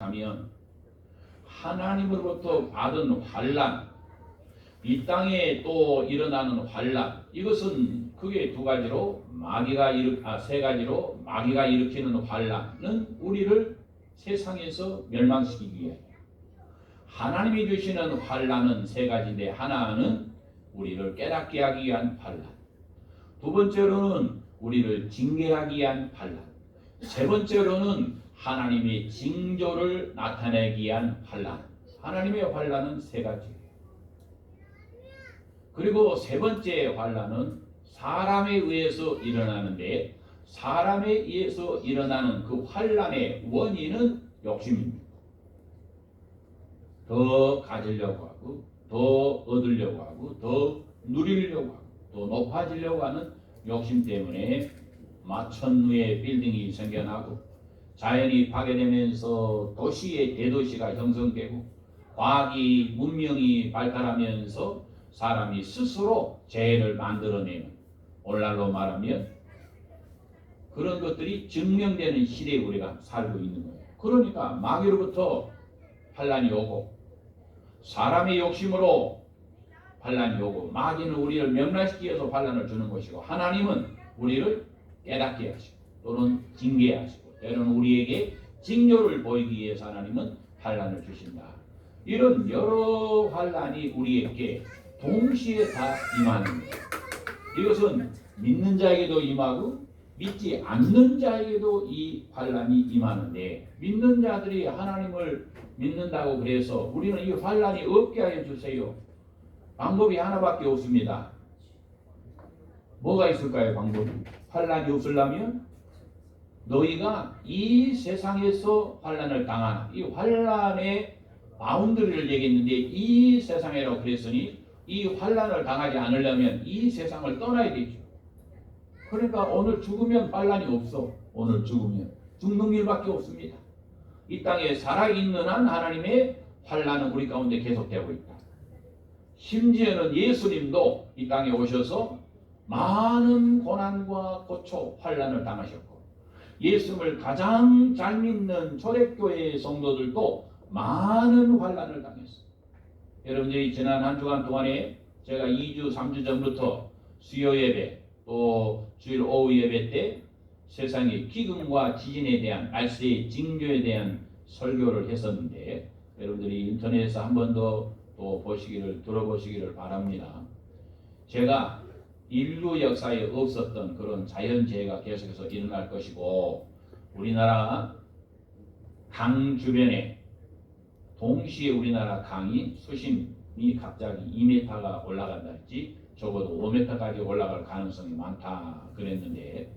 하면 하나님으로부터 받은 환란, 이 땅에 또 일어나는 환란, 이것은 크게 두 가지로 마귀가 일으 아세 가지로 마귀가 일으키는 환란은 우리를 세상에서 멸망시키기 위해 하나님이 주시는 환란은 세 가지인데 하나는 우리를 깨닫게 하기 위한 환란, 두 번째로는 우리를 징계하기 위한 환란, 세 번째로는 하나님의 징조를 나타내기 위한 환란. 하나님의 환란은 세 가지. 그리고 세 번째 환란은 사람에 의해서 일어나는데 사람에 의해서 일어나는 그 환란의 원인은 욕심입니다. 더 가지려고 하고 더 얻으려고 하고 더 누리려고 하고 더 높아지려고 하는 욕심 때문에 마천루의 빌딩이 생겨나고 자연이 파괴되면서 도시의 대도시가 형성되고 과학이 문명이 발달하면서 사람이 스스로 재해를 만들어내는 오늘날로 말하면 그런 것들이 증명되는 시대에 우리가 살고 있는 거예요. 그러니까 마귀로부터 환란이 오고 사람의 욕심으로 환란이 오고 마귀는 우리를 명랑시키기 위해서 환란을 주는 것이고 하나님은 우리를 깨닫게 하시고 또는 징계하시고 때로는 우리에게 징조를 보이기 위해서 하나님은 환란을 주신다. 이런 여러 환란이 우리에게 동시에 다 임하는 거예요. 이것은 믿는 자에게도 임하고 믿지 않는 자에게도 이 환란이 임하는데 믿는 자들이 하나님을 믿는다고 그래서 우리는 이 환란이 없게 하여 주세요. 방법이 하나밖에 없습니다. 뭐가 있을까요? 방법이 환란이 없으려면 너희가 이 세상에서 환란을 당하나 이 환란의 바운드리를 얘기했는데 이 세상이라고 그랬으니 이 환란을 당하지 않으려면 이 세상을 떠나야 되죠. 그러니까 오늘 죽으면 환란이 없어. 오늘 죽으면 죽는 일밖에 없습니다. 이 땅에 살아있는 한 하나님의 환란은 우리 가운데 계속되고 있다. 심지어는 예수님도 이 땅에 오셔서 많은 고난과 고초, 환란을 당하셨고 예수를 가장 잘 믿는 초대교회 성도들도 많은 환란을 당했어요. 여러분들이 지난 한 주간 동안에 제가 2주, 3주 전부터 수요 예배 또 주일 오후 예배 때 세상의 기근과 지진에 대한 알세의 징조에 대한 설교를 했었는데 여러분들이 인터넷에서 한 번 더 또 보시기를 들어보시기를 바랍니다. 제가 인류 역사에 없었던 그런 자연재해가 계속해서 일어날 것이고 우리나라 강 주변에 동시에 우리나라 강이 수심이 갑자기 2m가 올라간다 했지 적어도 5m까지 올라갈 가능성이 많다 그랬는데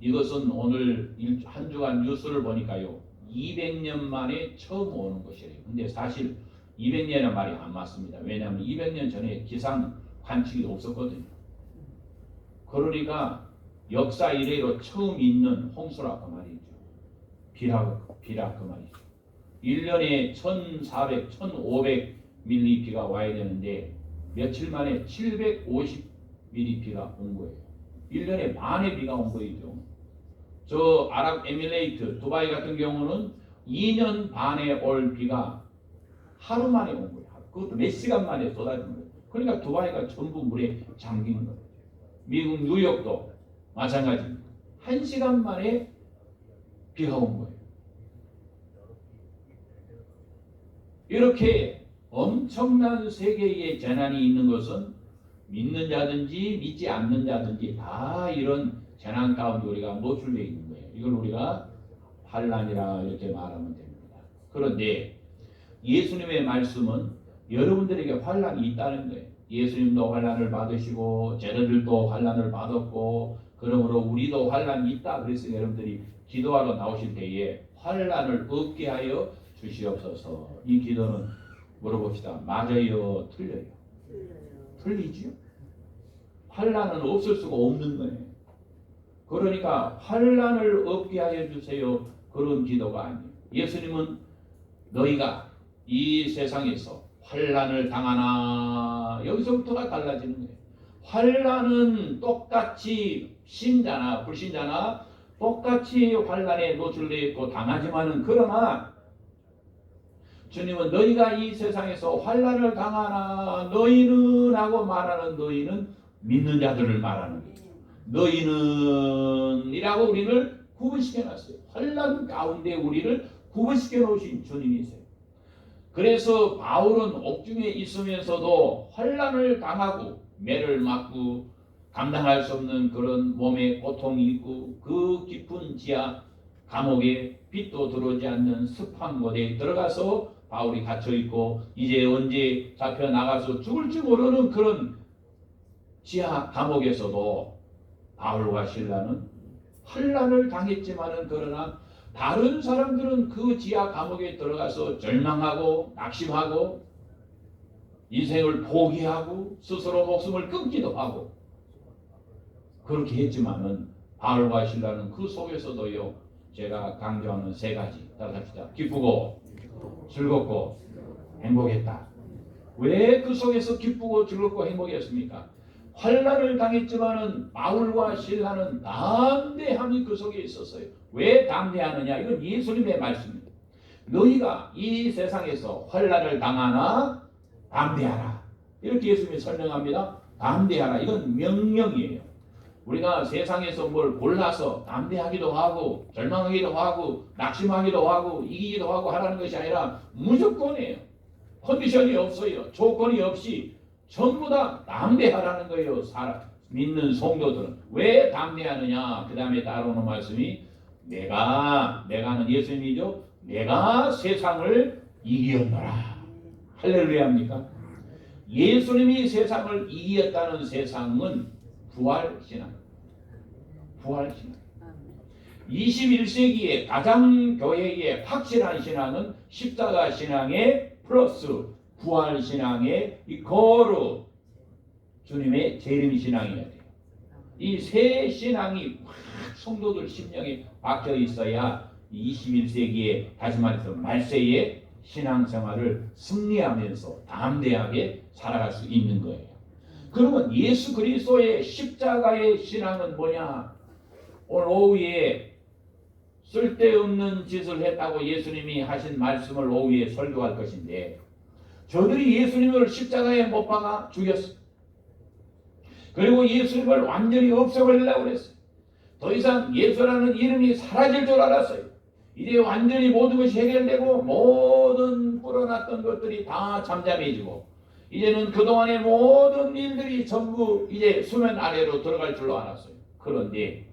이것은 오늘 한 주간 뉴스를 보니까요 200년 만에 처음 오는 것이래요. 근데 사실 200년의 말이 안 맞습니다. 왜냐하면 200년 전에 기상 관측이 없었거든요. 그러니까 역사 이래로 처음 있는 홍수라 그 말이죠. 비라, 비라 그 말이죠. 1년에 1400, 1500 밀리 비가 와야 되는데 며칠 만에 750 밀리 비가 온 거예요. 1년에 만의 비가 온 거이죠. 저 아랍에미레이트, 두바이 같은 경우는 2년 반에 올 비가 하루 만에 온 거예요. 그것도 몇 시간 만에 쏟아진 거예요. 그러니까 두바이가 전부 물에 잠긴 거예요. 미국 뉴욕도 마찬가지입니다. 한 시간 만에 비가 온 거예요. 이렇게 엄청난 세계의 재난이 있는 것은 믿는 자든지 믿지 않는 자든지 다 이런 재난 가운데 우리가 노출되어 있는 거예요. 이걸 우리가 환란이라 이렇게 말하면 됩니다. 그런데 예수님의 말씀은 여러분들에게 환란이 있다는 거예요. 예수님도 환란을 받으시고 제자들도 환란을 받았고 그러므로 우리도 환란이 있다. 그래서 여러분들이 기도하러 나오실 때에 환란을 없게 하여 주시옵소서. 이 기도는 물어봅시다. 맞아요, 틀려요? 틀리지요. 환란은 없을 수가 없는 거예요. 그러니까 환란을 없게 하여 주세요. 그런 기도가 아니에요. 예수님은 너희가 이 세상에서 환란을 당하나 여기서부터가 달라지는 거예요. 환란은 똑같이 신자나 불신자나 똑같이 환란에 노출되어 있고 당하지만은 그러나 주님은 너희가 이 세상에서 환란을 당하나 너희는 하고 말하는 너희는 믿는 자들을 말하는 거예요. 너희는 이라고 우리를 구분시켜 놨어요. 환란 가운데 우리를 구분시켜 놓으신 주님이세요. 그래서 바울은 옥중에 있으면서도 환란을 당하고 매를 맞고 감당할 수 없는 그런 몸의 고통이 있고 그 깊은 지하 감옥에 빛도 들어오지 않는 습한 곳에 들어가서 바울이 갇혀 있고 이제 언제 잡혀 나가서 죽을지 모르는 그런 지하 감옥에서도 바울과 신라는 환란을 당했지만은 그러나 다른 사람들은 그 지하 감옥에 들어가서 절망하고 낙심하고 인생을 포기하고 스스로 목숨을 끊기도 하고 그렇게 했지만은 바울과 신라는 그 속에서도요 제가 강조하는 세 가지 따라합시다 기쁘고 즐겁고 행복했다 왜 그 속에서 기쁘고 즐겁고 행복했습니까? 환란을 당했지만은 바울과 신라는 담대함이 그 속에 있었어요. 왜 담대하느냐? 이건 예수님의 말씀입니다. 너희가 이 세상에서 환란을 당하나 담대하라. 이렇게 예수님이 설명합니다. 담대하라. 이건 명령이에요. 우리가 세상에서 뭘 골라서 담대하기도 하고 절망하기도 하고 낙심하기도 하고 이기기도 하고 하라는 것이 아니라 무조건이에요. 컨디션이 없어요. 조건이 없이 전부 다 담대하라는 거예요. 사람 믿는 성도들은 왜 담대하느냐? 그 다음에 따라오는 말씀이 내가 내가는 예수님이죠. 내가 세상을 이기었노라. 할렐루야입니까? 예수님이 세상을 이겼다는 세상은 부활 신앙. 부활 신앙. 21세기에 가장 교회의 확실한 신앙은 십자가 신앙의 플러스 부활 신앙의 이 거루 주님의 재림 신앙이어야 돼요. 이 세 신앙이 확 성도들 심령에 박혀 있어야 21세기에 다시 말해서 말세의 신앙생활을 승리하면서 담대하게 살아갈 수 있는 거예요. 그러면 예수 그리스도의 십자가의 신앙은 뭐냐? 오늘 오후에 쓸데없는 짓을 했다고 예수님이 하신 말씀을 오후에 설교할 것인데 저들이 예수님을 십자가에 못 박아 죽였어. 그리고 예수님을 완전히 없애버리려고 그랬어요. 더 이상 예수라는 이름이 사라질 줄 알았어요. 이제 완전히 모든 것이 해결되고 모든 불어났던 것들이 다 잠잠해지고 이제는 그동안의 모든 일들이 전부 이제 수면 아래로 들어갈 줄로 알았어요. 그런데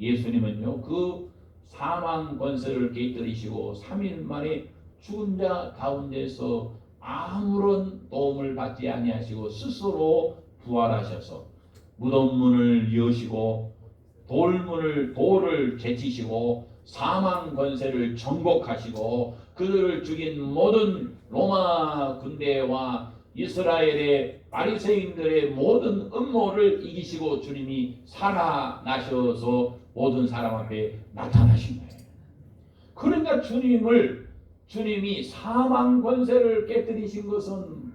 예수님은요 그 사망 권세를 깨뜨리시고 3일 만에 죽은 자 가운데서 아무런 도움을 받지 아니하시고 스스로 부활하셔서 무덤 문을 여시고 돌문을 돌을 제치시고 사망 권세를 정복하시고 그들을 죽인 모든 로마 군대와 이스라엘의 바리새인들의 모든 음모를 이기시고 주님이 살아나셔서 모든 사람 앞에 나타나신 거예요. 그러니까 주님을 주님이 사망 권세를 깨뜨리신 것은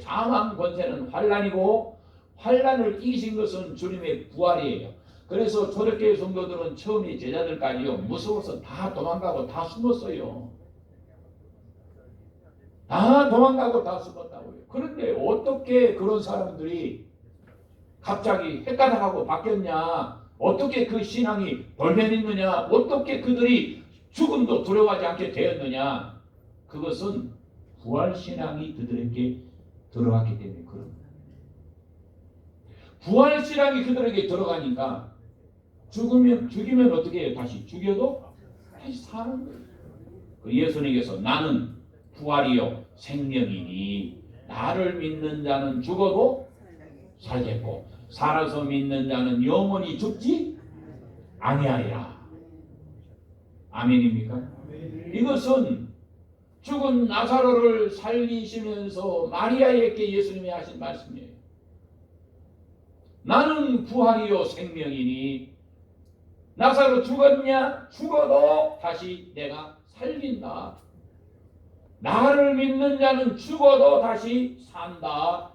사망 권세는 환란이고 환란을 이기신 것은 주님의 부활이에요. 그래서 초대교회 성도들은 처음에 제자들까지요 무서워서 다 도망가고 다 숨었어요. 다 도망가고 다 숨었다고요. 그런데 어떻게 그런 사람들이 갑자기 헷가닥하고 바뀌었냐? 어떻게 그 신앙이 돌변했느냐? 어떻게 그들이 죽음도 두려워하지 않게 되었느냐? 그것은 부활 신앙이 그들에게 들어갔기 때문에 그런 거예요. 부활 신앙이 그들에게 들어가니까 죽으면 죽이면 어떻게 해요? 다시 죽여도 다시 사는 거예요. 그 예수님께서 나는 부활이요 생명이니 나를 믿는 자는 죽어도 살겠고 살아서 믿는 자는 영원히 죽지 아니하리라. 아멘입니까? 이것은 죽은 나사로를 살리시면서 마리아에게 예수님이 하신 말씀이에요. 나는 부활이요 생명이니 나사로 죽었냐? 죽어도 다시 내가 살린다. 나를 믿는 자는 죽어도 다시 산다.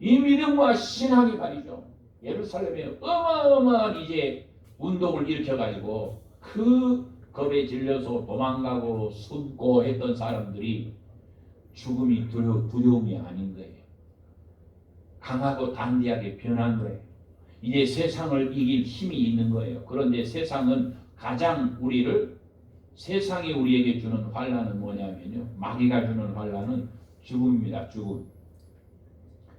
이 믿음과 신앙이 말이죠. 예루살렘에 어마어마한 이제 운동을 일으켜가지고 그 겁에 질려서 도망가고 숨고 했던 사람들이 죽음이 두려, 두려움이 아닌 거예요. 강하고 단디하게 변한 거예요. 이제 세상을 이길 힘이 있는 거예요. 그런데 세상은 가장 우리를 세상이 우리에게 주는 환란은 뭐냐면요. 마귀가 주는 환란은 죽음입니다. 죽음.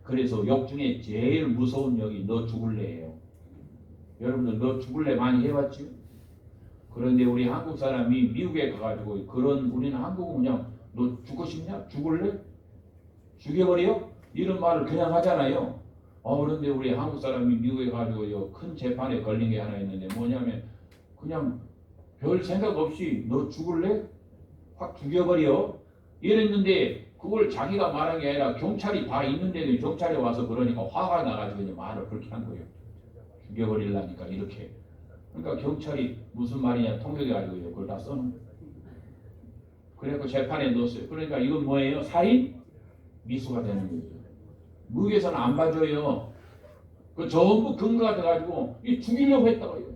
그래서 욕 중에 제일 무서운 욕이 너 죽을래예요. 여러분들 너 죽을래 많이 해봤죠? 그런데 우리 한국 사람이 미국에 가가지고 그런 우리는 한국은 그냥 너 죽고 싶냐? 죽을래? 죽여버려? 이런 말을 그냥 하잖아요. 어 그런데 우리 한국 사람이 미국에 가지고 큰 재판에 걸린 게 하나 있는데 뭐냐면 그냥 별 생각 없이 너 죽을래? 확 죽여버려. 이랬는데 그걸 자기가 말한 게 아니라 경찰이 다 있는데도 경찰이 와서 그러니까 화가 나가지고 이제 말을 그렇게 한 거예요. 죽여버리려니까 이렇게. 그러니까 경찰이 무슨 말이냐 통역해 가지고 그걸 다 써놓은 거예요. 그래서 재판에 넣었어요. 그러니까 이건 뭐예요? 살인? 미수가 되는 거죠. 미국에서는 안 봐줘요. 그 전부 근거가 돼가지고 이 죽이려고 했다고요.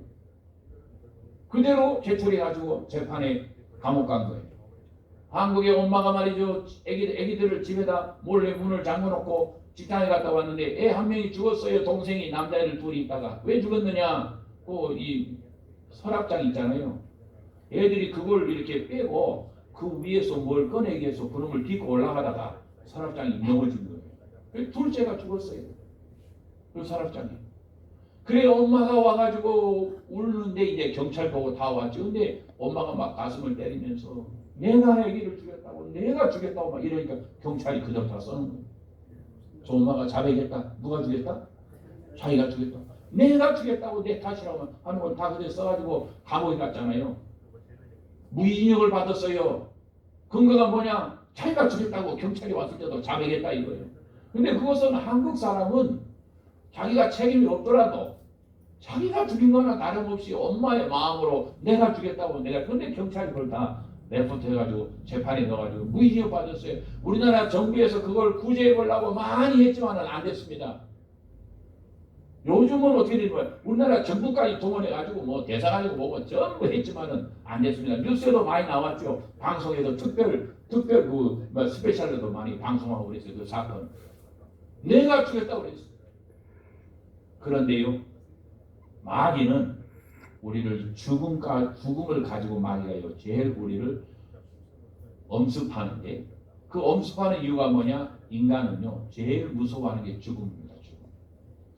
그대로 제출해가지고 재판에 감옥 간 거예요. 한국의 엄마가 말이죠. 애기, 애기들을 집에다 몰래 문을 잠궈놓고 직장에 갔다 왔는데 애 한 명이 죽었어요. 동생이 남자애들 둘이 있다가 왜 죽었느냐? 그이 서랍장 있잖아요. 애들이 그걸 이렇게 빼고 그 위에서 뭘 꺼내기 위해서 그놈을 딛고 올라가다가 서랍장이 넘어진 거예요. 그 둘째가 죽었어요. 그 서랍장에. 그래 엄마가 와가지고 울는데 이제 경찰 보고 다 왔죠. 근데 엄마가 막 가슴을 때리면서 내가 아기를 죽였다고 내가 죽였다고 막 이러니까 경찰이 그대로 다 써는 거예요. 저 엄마가 자백했다. 누가 죽였다? 자기가 죽였다. 내가 죽였다고 내 탓이라고 하는 걸다 그대로 써가지고 감옥에 갔잖아요. 무기징역을 받았어요. 근거가 뭐냐? 자기가 죽였다고 경찰이 왔을 때도 자백했다 이거예요. 근데 그것은 한국 사람은 자기가 책임이 없더라도 자기가 죽인 거나 다름없이 엄마의 마음으로 내가 죽였다고 내가 근데 경찰이 그걸 다 레포트 해가지고 재판에 넣어가지고 무기징역 받았어요. 우리나라 정부에서 그걸 구제해 보려고 많이 했지만은 안 됐습니다. 요즘은 어떻게 되는 거예요? 우리나라 정부까지 동원해가지고 뭐 대사관이고 뭐고 전부 했지만은 안 됐습니다. 뉴스에도 많이 나왔죠. 방송에서 특별 특별 그 뭐 스페셜로도 많이 방송하고 그랬어요. 그 사건. 내가 죽였다고 그랬어요. 그런데요, 마귀는 우리를 죽음과 죽음을 가지고 마귀가요 제일 우리를 엄습하는데 그 엄습하는 이유가 뭐냐? 인간은요 제일 무서워하는 게 죽음입니다.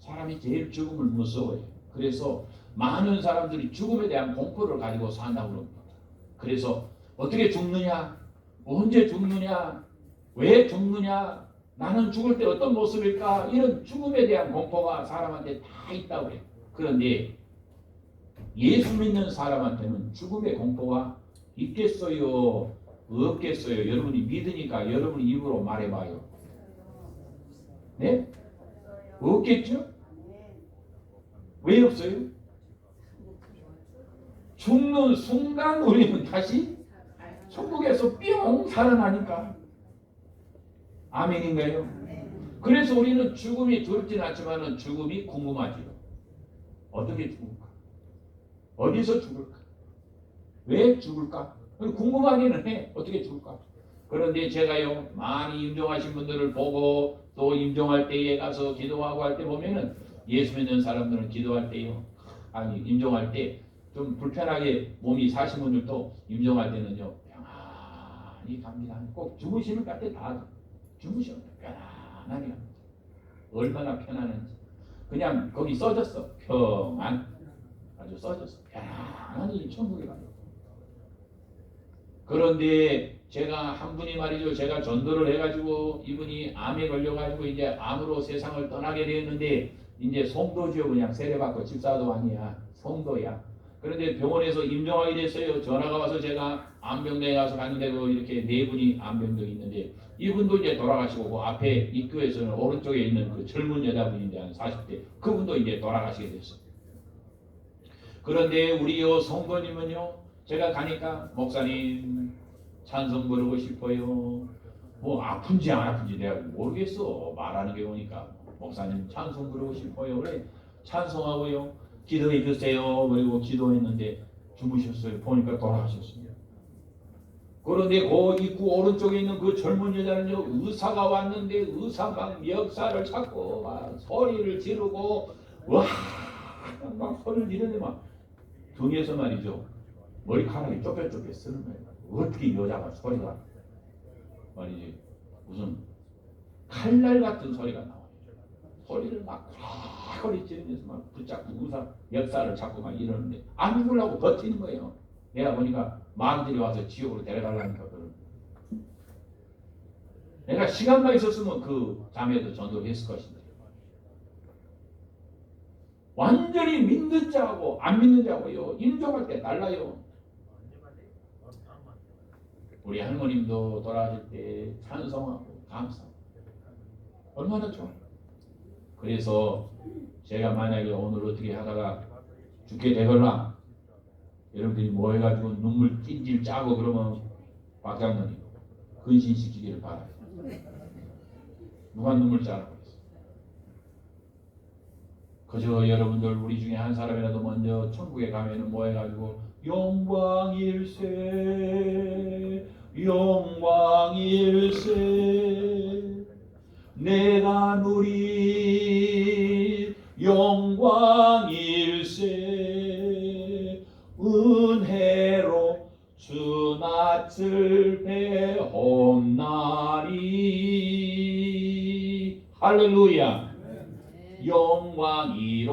사람이 제일 죽음을 무서워해요. 그래서 많은 사람들이 죽음에 대한 공포를 가지고 산다고 그럽니다. 그래서 어떻게 죽느냐? 언제 죽느냐? 왜 죽느냐? 나는 죽을 때 어떤 모습일까? 이런 죽음에 대한 공포가 사람한테 다 있다고 해요. 그런데 예수 믿는 사람한테는 죽음의 공포가 있겠어요? 없겠어요? 여러분이 믿으니까 여러분 입으로 말해봐요. 네? 없겠죠? 왜 없어요? 죽는 순간 우리는 다시 천국에서 뿅 살아나니까. 아멘인가요? 그래서 우리는 죽음이 두렵진 않지만 죽음이 궁금하지요. 어떻게 죽을까? 어디서 죽을까? 왜 죽을까? 궁금하기는 해. 어떻게 죽을까? 그런데 제가요, 많이 임종하신 분들을 보고 또 임종할 때에 가서 기도하고 할 때 보면은 예수 믿는 사람들은 기도할 때요. 아니, 임종할 때 좀 불편하게 몸이 사신 분들도 임종할 때는요, 평안히 갑니다. 꼭 주무시는 것 같아, 다. 주무시면 편안하게 합니다. 얼마나 편안한지. 그냥 거기 써졌어. 평안. 아주 써졌어. 편안히 천국에 가요. 그런데 제가 한 분이 말이죠. 제가 전도를 해가지고 이분이 암에 걸려가지고 이제 암으로 세상을 떠나게 되었는데 이제 성도죠. 그냥 세례받고 집사도 아니야. 성도야. 그런데 병원에서 임종하게 됐어요. 전화가 와서 제가 암병동에 가서 갔는데 그 이렇게 네 분이 암병동에 있는데 이분도 이제 돌아가시고 그 앞에 입구에서는 오른쪽에 있는 그 젊은 여자분인데 한 40대 그분도 이제 돌아가시게 됐어요. 그런데 우리 요 성도님은요 제가 가니까 목사님 찬송 부르고 싶어요. 뭐 아픈지 안 아픈지 내가 모르겠어 말하는 게 오니까 목사님 찬송 부르고 싶어요. 그래 찬송하고요 기도해 주세요. 그리고 기도했는데 주무셨어요. 보니까 돌아가셨습니다. 그 그런데 그 입구 오른쪽에 있는 그 젊은 여자는요 의사가 왔는데 의사가 역사를 찾고 막 소리를 지르고 와막 소리를 지르는데 막 등에서 말이죠 머리카락이 쫓겨쫓겨 쓰는 거예요. 어떻게 여자가 소리가 말이지 무슨 칼날 같은 소리가 나 소리를 막 구라구리 지르면서 막 붙잡고 의사 역사를 찾고 막 이러는데 안 죽으려고 버티는 거예요. 내가 보니까 마음들이 와서 지옥으로 데려가려니까 그런. 내가 시간만 있었으면 그 자매도 전도를 했을 것인데 완전히 믿는 자하고 안 믿는 자하고요 인종할 때 달라요. 우리 할머님도 돌아가실 때 찬성하고 감사하고 얼마나 좋아요. 그래서 제가 만약에 오늘 어떻게 하다가 죽게 되거나 여러분들이 뭐 해가지고 눈물 찔찔 짜고 그러면 박장로님 근신시키기를 바라요. 누가 눈물 짜라고 했어? 그저 여러분들 우리 중에 한 사람이라도 먼저 천국에 가면은 뭐 해가지고 영광일세 영광일세 내가 누리 영광일세 은혜로 주 낯을 배홈나리. 할렐루야. 영광이로다